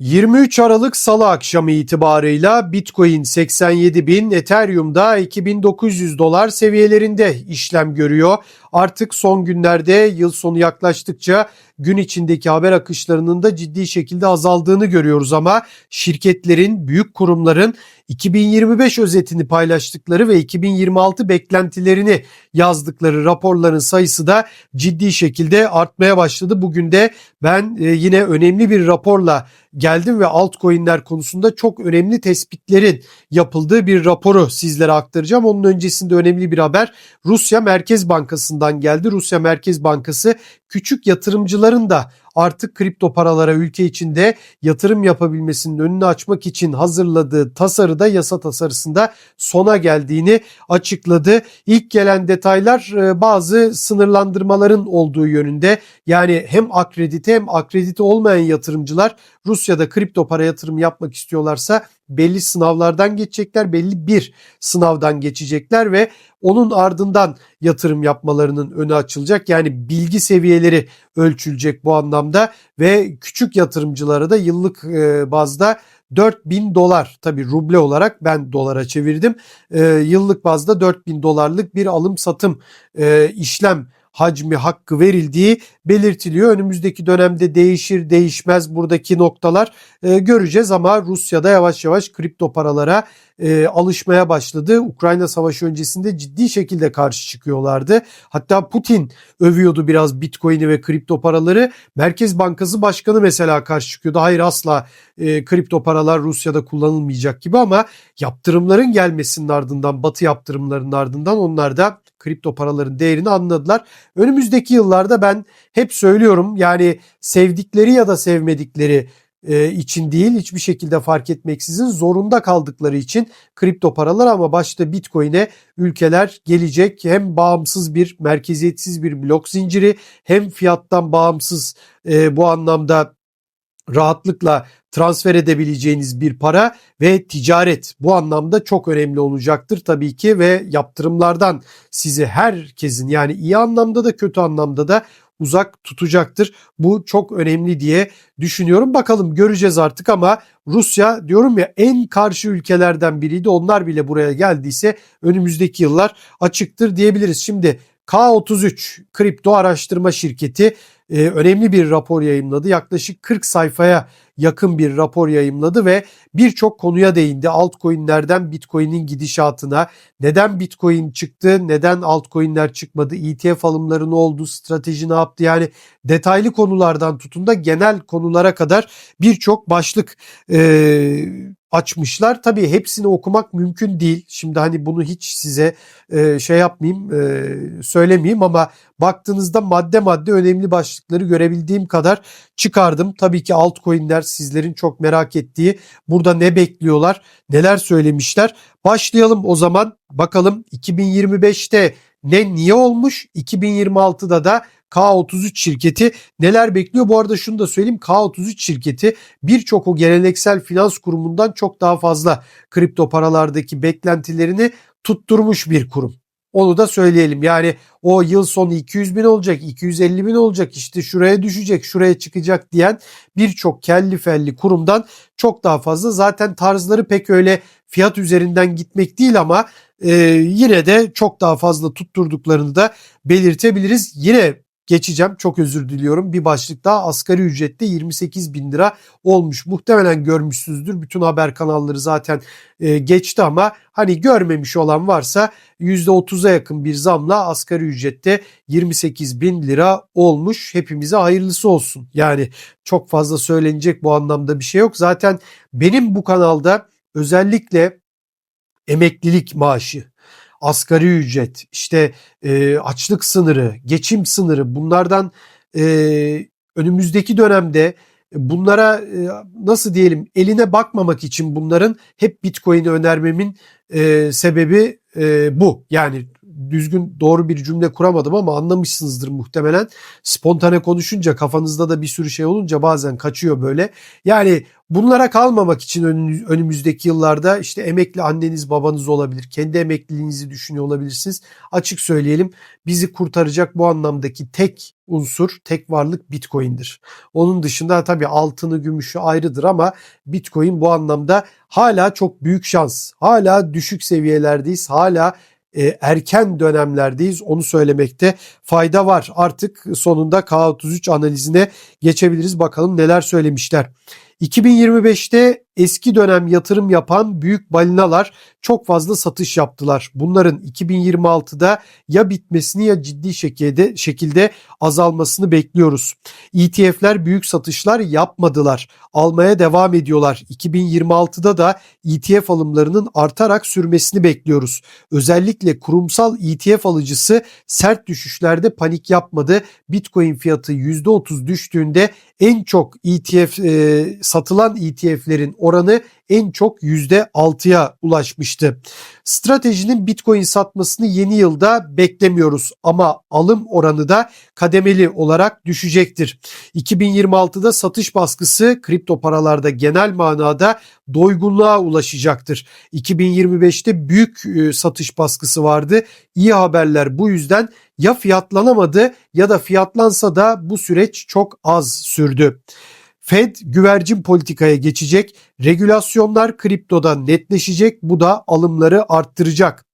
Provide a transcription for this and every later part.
23 Aralık Salı akşamı itibarıyla Bitcoin 87 bin, Ethereum'da 2900 dolar seviyelerinde işlem görüyor. Artık son günlerde yıl sonu yaklaştıkça gün içindeki haber akışlarının da ciddi şekilde azaldığını görüyoruz ama şirketlerin, büyük kurumların 2025 özetini paylaştıkları ve 2026 beklentilerini yazdıkları raporların sayısı da ciddi şekilde artmaya başladı. Bugün de ben e, yine önemli bir raporla geldim ve altcoin'ler konusunda çok önemli tespitlerin yapıldığı bir raporu sizlere aktaracağım. Onun öncesinde önemli bir haber Rusya Merkez Bankası'ndan geldi. Rusya Merkez Bankası küçük yatırımcıların da artık kripto paralara ülke içinde yatırım yapabilmesinin önünü açmak için hazırladığı tasarıda yasa tasarısında sona geldiğini açıkladı. İlk gelen detaylar e, bazı sınırlandırmaların olduğu yönünde. Yani hem akredite hem akredite olmayan yatırımcılar Rusya'da kripto para yatırım yapmak istiyorlarsa belli sınavlardan geçecekler, belli bir sınavdan geçecekler ve onun ardından yatırım yapmalarının önü açılacak. Yani bilgi seviyeleri ölçülecek bu anlamda ve küçük yatırımcılara da yıllık e, bazda 4000 dolar tabi ruble olarak ben dolara çevirdim. E, yıllık bazda 4000 dolarlık bir alım satım e, işlem hacmi hakkı verildiği belirtiliyor. Önümüzdeki dönemde değişir değişmez buradaki noktalar e, göreceğiz ama Rusya'da yavaş yavaş kripto paralara e, alışmaya başladı. Ukrayna Savaşı öncesinde ciddi şekilde karşı çıkıyorlardı. Hatta Putin övüyordu biraz Bitcoin'i ve kripto paraları. Merkez Bankası Başkanı mesela karşı çıkıyordu. Hayır asla e, kripto paralar Rusya'da kullanılmayacak gibi ama yaptırımların gelmesinin ardından, Batı yaptırımlarının ardından onlar da kripto paraların değerini anladılar. Önümüzdeki yıllarda ben hep söylüyorum yani sevdikleri ya da sevmedikleri e, için değil hiçbir şekilde fark etmeksizin zorunda kaldıkları için kripto paralar ama başta Bitcoin'e ülkeler gelecek. Hem bağımsız bir merkeziyetsiz bir blok zinciri hem fiyattan bağımsız e, bu anlamda rahatlıkla transfer edebileceğiniz bir para ve ticaret bu anlamda çok önemli olacaktır tabii ki ve yaptırımlardan sizi herkesin yani iyi anlamda da kötü anlamda da uzak tutacaktır. Bu çok önemli diye düşünüyorum. Bakalım göreceğiz artık ama Rusya diyorum ya en karşı ülkelerden biriydi. Onlar bile buraya geldiyse önümüzdeki yıllar açıktır diyebiliriz. Şimdi K33 kripto araştırma şirketi e, önemli bir rapor yayımladı. Yaklaşık 40 sayfaya yakın bir rapor yayımladı ve birçok konuya değindi. Altcoin'lerden Bitcoin'in gidişatına, neden Bitcoin çıktı, neden altcoin'ler çıkmadı, ETF alımları ne oldu, strateji ne yaptı yani detaylı konulardan tutun da genel konulara kadar birçok başlık e, açmışlar. Tabii hepsini okumak mümkün değil. Şimdi hani bunu hiç size e, şey yapmayayım, e, söylemeyeyim ama baktığınızda madde madde önemli başlıkları görebildiğim kadar çıkardım. Tabii ki altcoin'ler sizlerin çok merak ettiği. Burada ne bekliyorlar, neler söylemişler. Başlayalım o zaman. Bakalım 2025'te ne niye olmuş? 2026'da da K33 şirketi neler bekliyor? Bu arada şunu da söyleyeyim. K33 şirketi birçok o geleneksel finans kurumundan çok daha fazla kripto paralardaki beklentilerini tutturmuş bir kurum. Onu da söyleyelim. Yani o yıl sonu 200 bin olacak, 250 bin olacak, işte şuraya düşecek, şuraya çıkacak diyen birçok kelli felli kurumdan çok daha fazla. Zaten tarzları pek öyle fiyat üzerinden gitmek değil ama e, yine de çok daha fazla tutturduklarını da belirtebiliriz. Yine geçeceğim. Çok özür diliyorum. Bir başlık daha asgari ücrette 28 bin lira olmuş. Muhtemelen görmüşsünüzdür. Bütün haber kanalları zaten e, geçti ama hani görmemiş olan varsa %30'a yakın bir zamla asgari ücrette 28 bin lira olmuş. Hepimize hayırlısı olsun. Yani çok fazla söylenecek bu anlamda bir şey yok. Zaten benim bu kanalda özellikle emeklilik maaşı asgari ücret, işte e, açlık sınırı, geçim sınırı bunlardan e, önümüzdeki dönemde bunlara e, nasıl diyelim eline bakmamak için bunların hep Bitcoin'i önermemin e, sebebi e, bu. Yani düzgün doğru bir cümle kuramadım ama anlamışsınızdır muhtemelen. Spontane konuşunca kafanızda da bir sürü şey olunca bazen kaçıyor böyle. Yani bunlara kalmamak için önümüzdeki yıllarda işte emekli anneniz babanız olabilir. Kendi emekliliğinizi düşünüyor olabilirsiniz. Açık söyleyelim bizi kurtaracak bu anlamdaki tek unsur, tek varlık Bitcoin'dir. Onun dışında tabii altını, gümüşü ayrıdır ama Bitcoin bu anlamda hala çok büyük şans. Hala düşük seviyelerdeyiz. Hala e, erken dönemlerdeyiz. Onu söylemekte fayda var. Artık sonunda K33 analizine geçebiliriz. Bakalım neler söylemişler. 2025'te eski dönem yatırım yapan büyük balinalar çok fazla satış yaptılar. Bunların 2026'da ya bitmesini ya ciddi şekilde şekilde azalmasını bekliyoruz. ETF'ler büyük satışlar yapmadılar. Almaya devam ediyorlar. 2026'da da ETF alımlarının artarak sürmesini bekliyoruz. Özellikle kurumsal ETF alıcısı sert düşüşlerde panik yapmadı. Bitcoin fiyatı %30 düştüğünde en çok ETF e, satılan ETF'lerin oranı en çok %6'ya ulaşmıştı. Stratejinin Bitcoin satmasını yeni yılda beklemiyoruz ama alım oranı da kademeli olarak düşecektir. 2026'da satış baskısı kripto paralarda genel manada doygunluğa ulaşacaktır. 2025'te büyük e, satış baskısı vardı. İyi haberler bu yüzden ya fiyatlanamadı ya da fiyatlansa da bu süreç çok az sürdü. Fed güvercin politikaya geçecek, regülasyonlar kriptoda netleşecek, bu da alımları arttıracak.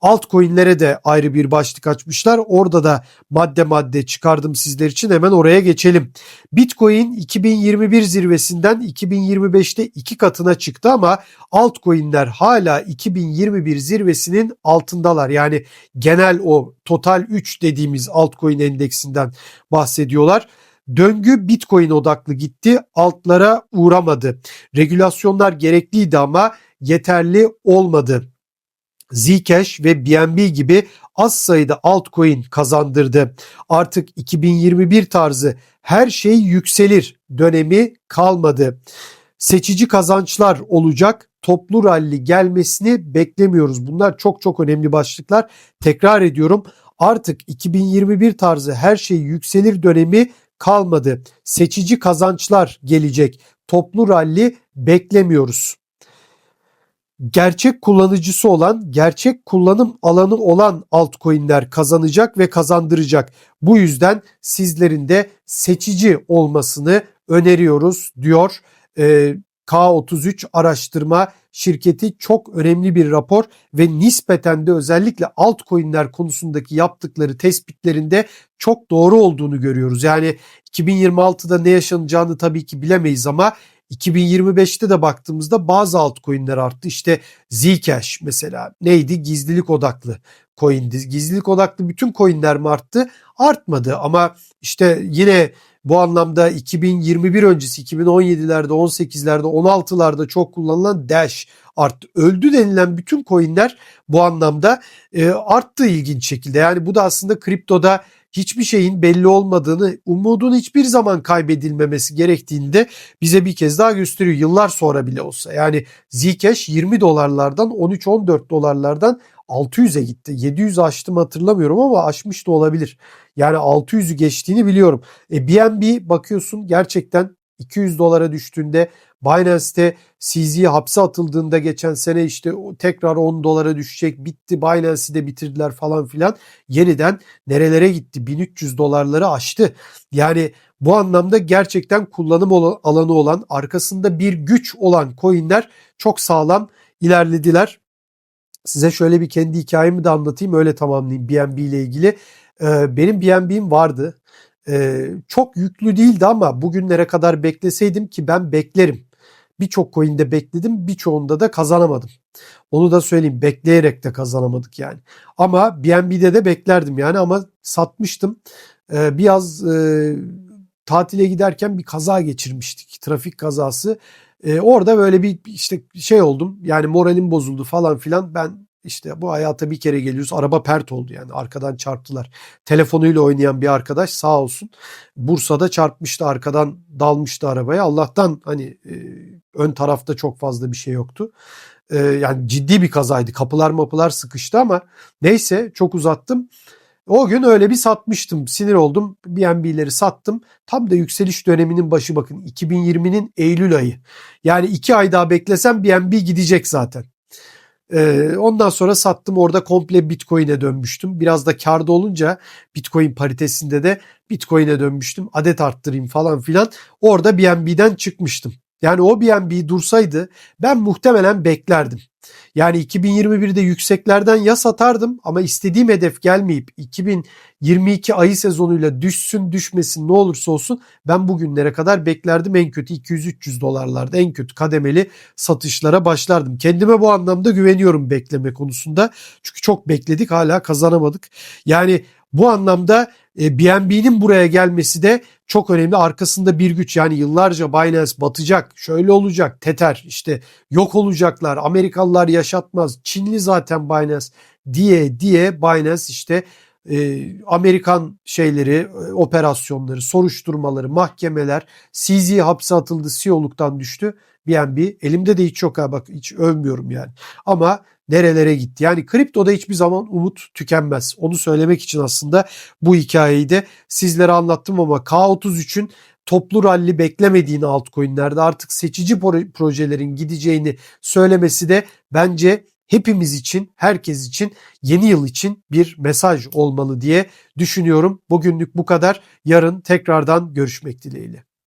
Altcoin'lere de ayrı bir başlık açmışlar. Orada da madde madde çıkardım sizler için. Hemen oraya geçelim. Bitcoin 2021 zirvesinden 2025'te iki katına çıktı ama altcoin'ler hala 2021 zirvesinin altındalar. Yani genel o total 3 dediğimiz altcoin endeksinden bahsediyorlar. Döngü Bitcoin odaklı gitti, altlara uğramadı. Regülasyonlar gerekliydi ama yeterli olmadı. Zcash ve BNB gibi az sayıda altcoin kazandırdı. Artık 2021 tarzı her şey yükselir dönemi kalmadı. Seçici kazançlar olacak. Toplu ralli gelmesini beklemiyoruz. Bunlar çok çok önemli başlıklar. Tekrar ediyorum. Artık 2021 tarzı her şey yükselir dönemi kalmadı. Seçici kazançlar gelecek. Toplu ralli beklemiyoruz. Gerçek kullanıcısı olan, gerçek kullanım alanı olan altcoin'ler kazanacak ve kazandıracak. Bu yüzden sizlerin de seçici olmasını öneriyoruz diyor. Ee, K33 araştırma şirketi çok önemli bir rapor ve nispeten de özellikle altcoin'ler konusundaki yaptıkları tespitlerinde çok doğru olduğunu görüyoruz. Yani 2026'da ne yaşanacağını tabii ki bilemeyiz ama 2025'te de baktığımızda bazı altcoin'ler arttı. İşte Zcash mesela neydi? Gizlilik odaklı coin'di. Gizlilik odaklı bütün coin'ler mi arttı? Artmadı ama işte yine bu anlamda 2021 öncesi 2017'lerde, 18'lerde, 16'larda çok kullanılan Dash arttı. Öldü denilen bütün coinler bu anlamda e, arttı ilginç şekilde. Yani bu da aslında kriptoda hiçbir şeyin belli olmadığını, umudun hiçbir zaman kaybedilmemesi gerektiğinde bize bir kez daha gösteriyor. Yıllar sonra bile olsa. Yani Zcash 20 dolarlardan 13-14 dolarlardan 600'e gitti. 700 aştım hatırlamıyorum ama aşmış da olabilir. Yani 600'ü geçtiğini biliyorum. E, BNB bakıyorsun gerçekten 200 dolara düştüğünde Binance'te CZ hapse atıldığında geçen sene işte tekrar 10 dolara düşecek bitti Binance'i de bitirdiler falan filan yeniden nerelere gitti 1300 dolarları aştı. Yani bu anlamda gerçekten kullanım alanı olan arkasında bir güç olan coinler çok sağlam ilerlediler. Size şöyle bir kendi hikayemi de anlatayım öyle tamamlayayım BNB ile ilgili. Ee, benim BNB'im vardı. Ee, çok yüklü değildi ama bugünlere kadar bekleseydim ki ben beklerim. Birçok coin'de bekledim birçoğunda da kazanamadım. Onu da söyleyeyim bekleyerek de kazanamadık yani. Ama BNB'de de beklerdim yani ama satmıştım. Ee, biraz e, tatile giderken bir kaza geçirmiştik. Trafik kazası. Ee, orada böyle bir işte şey oldum. Yani moralim bozuldu falan filan. Ben işte bu hayata bir kere geliyoruz. Araba pert oldu yani arkadan çarptılar. Telefonuyla oynayan bir arkadaş sağ olsun. Bursa'da çarpmıştı arkadan dalmıştı arabaya. Allah'tan hani e, ön tarafta çok fazla bir şey yoktu. Ee, yani ciddi bir kazaydı. Kapılar mapılar sıkıştı ama neyse çok uzattım. O gün öyle bir satmıştım. Sinir oldum. BNB'leri sattım. Tam da yükseliş döneminin başı bakın. 2020'nin Eylül ayı. Yani iki ay daha beklesem BNB gidecek zaten. Ee, ondan sonra sattım orada komple Bitcoin'e dönmüştüm. Biraz da karda olunca Bitcoin paritesinde de Bitcoin'e dönmüştüm. Adet arttırayım falan filan. Orada BNB'den çıkmıştım. Yani o BNB dursaydı ben muhtemelen beklerdim. Yani 2021'de yükseklerden ya satardım ama istediğim hedef gelmeyip 2022 ayı sezonuyla düşsün düşmesin ne olursa olsun ben bugünlere kadar beklerdim en kötü 200-300 dolarlarda en kötü kademeli satışlara başlardım. Kendime bu anlamda güveniyorum bekleme konusunda çünkü çok bekledik hala kazanamadık. Yani bu anlamda e, BNB'nin buraya gelmesi de çok önemli. Arkasında bir güç yani yıllarca Binance batacak, şöyle olacak, Tether işte yok olacaklar, Amerikalılar yaşatmaz, Çinli zaten Binance diye diye Binance işte e, Amerikan şeyleri, e, operasyonları, soruşturmaları, mahkemeler, CZ hapse atıldı, CEO'luktan düştü. BNB elimde de hiç yok ha bak hiç övmüyorum yani. Ama nerelere gitti? Yani kriptoda hiçbir zaman umut tükenmez. Onu söylemek için aslında bu hikayeyi de sizlere anlattım ama K33'ün toplu ralli beklemediğini altcoin'lerde artık seçici projelerin gideceğini söylemesi de bence hepimiz için, herkes için, yeni yıl için bir mesaj olmalı diye düşünüyorum. Bugünlük bu kadar. Yarın tekrardan görüşmek dileğiyle.